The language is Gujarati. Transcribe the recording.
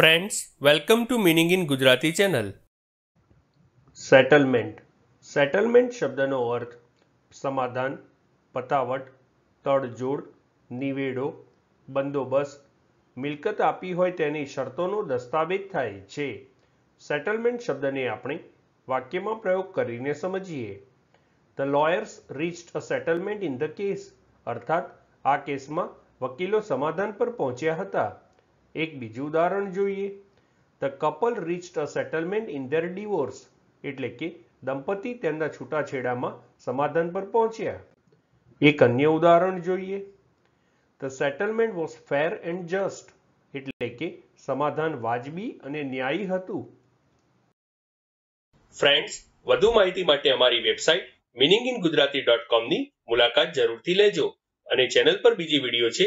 Friends welcome to meaning in Gujarati channel settlement settlement શબ્દનો અર્થ સમાધાન, પતાવટ, તડજોડ, નિવેડો, બંદોબસ્ત. મિલકત આપી હોય તેની શરતોનો દસ્તાવેજ થાય છે. સેટલમેન્ટ શબ્દને આપણે વાક્યમાં પ્રયોગ કરીને સમજીએ. The lawyers reached a settlement in the case અર્થાત, આ કેસમાં વકીલો સમાધાન પર પહોંચ્યા હતા. એક બીજું ઉદાહરણ જોઈએ. The couple reached a settlement in their divorce એટલે કે દંપતી તેમના છૂટાછેડામાં સમાધાન પર પહોંચ્યા. એક અન્ય ઉદાહરણ જોઈએ. The settlement was fair and just એટલે કે સમાધાન વાજબી અને ન્યાયી હતું. ફ્રેન્ડ્સ વધુ માહિતી માટે અમારી website meaning in Gujarati dot કોમની મુલાકાત જરૂરથી લેજો અને ચેનલ પર બીજી વીડિયો છે